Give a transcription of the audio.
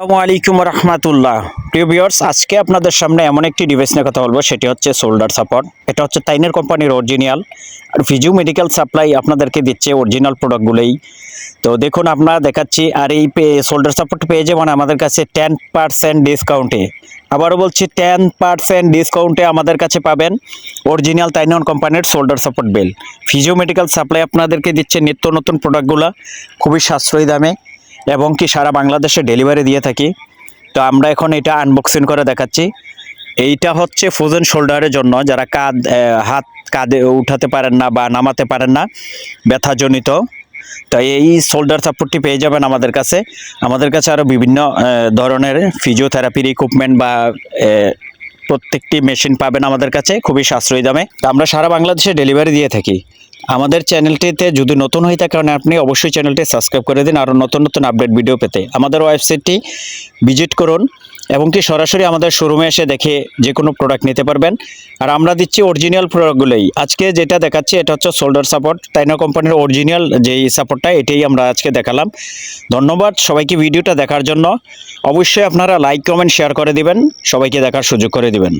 আসসালামু আলাইকুম রহমতুল্লাহ। প্রিয় ভিউয়ার্স, আজকে আপনাদের সামনে এমন একটি ডিভাইস নিয়ে কথা বলব, সেটি হচ্ছে সোল্ডার সাপোর্ট এটা হচ্ছে তাইনের কোম্পানির অরিজিনাল আর ফিজু মেডিকেল সাপ্লাই আপনাদেরকে দিচ্ছে অরিজিনাল প্রোডাক্টগুলোই তো দেখুন আপনারা দেখাচ্ছি, আর এই সোল্ডার সাপোর্ট পেয়ে যাবেন আমাদের কাছে টেন পার্সেন্ট ডিসকাউন্টে আবারও বলছি টেন পার্সেন্ট ডিসকাউন্টে আমাদের কাছে পাবেন অরিজিনাল তাইনন কোম্পানির shoulder support belt physio medical supply আপনাদেরকে দিচ্ছে নিত্য নতুন প্রোডাক্টগুলো খুবই সাশ্রয়ী দামে। এবং কি সারা বাংলাদেশে ডেলিভারি দিয়ে থাকি। তো আমরা এখন এটা আনবক্সিং করে দেখাচ্ছি। এইটা হচ্ছে ফ্রোজেন শোল্ডারের জন্য, যারা কাঁধ হাত কাঁধে উঠাতে পারেন না বা নামাতে পারেন না, ব্যথাজনিত। তো এই শোল্ডার সাপোর্টটি পেয়ে যাবেন আমাদের কাছে। আমাদের কাছে আরও বিভিন্ন ধরনের ফিজিওথেরাপির ইকুইপমেন্ট বা প্রত্যেকটি মেশিন পাবেন আমাদের কাছে, খুবই সাশ্রয়ী দামে। আমরা সারা বাংলাদেশে ডেলিভারি দিয়ে থাকি। আমাদের চ্যানেলটিতে যদি নতুন হয়ে থাকেন আপনি অবশ্যই চ্যানেলটি সাবস্ক্রাইব করে দিন আরও নতুন নতুন আপডেট ভিডিও পেতে। আমাদের ওয়েবসাইটটি ভিজিট করুন এবং কি সরাসরি আমাদের শোরুমে এসে দেখে যে কোনো প্রোডাক্ট নিতে পারবেন। আর আমরা দিচ্ছি অরিজিনাল প্রোডাক্টগুলোই আজকে যেটা দেখাচ্ছি এটা হচ্ছে শোল্ডার সাপোর্ট তাইনা কোম্পানির অরিজিনাল যেই সাপোর্টটা এটাই আমরা আজকে দেখালাম। ধন্যবাদ সবাইকে ভিডিওটা দেখার জন্য। অবশ্যই আপনারা লাইক কমেন্ট শেয়ার করে দিবেন। সবাইকে দেখার সুযোগ করে দিবেন।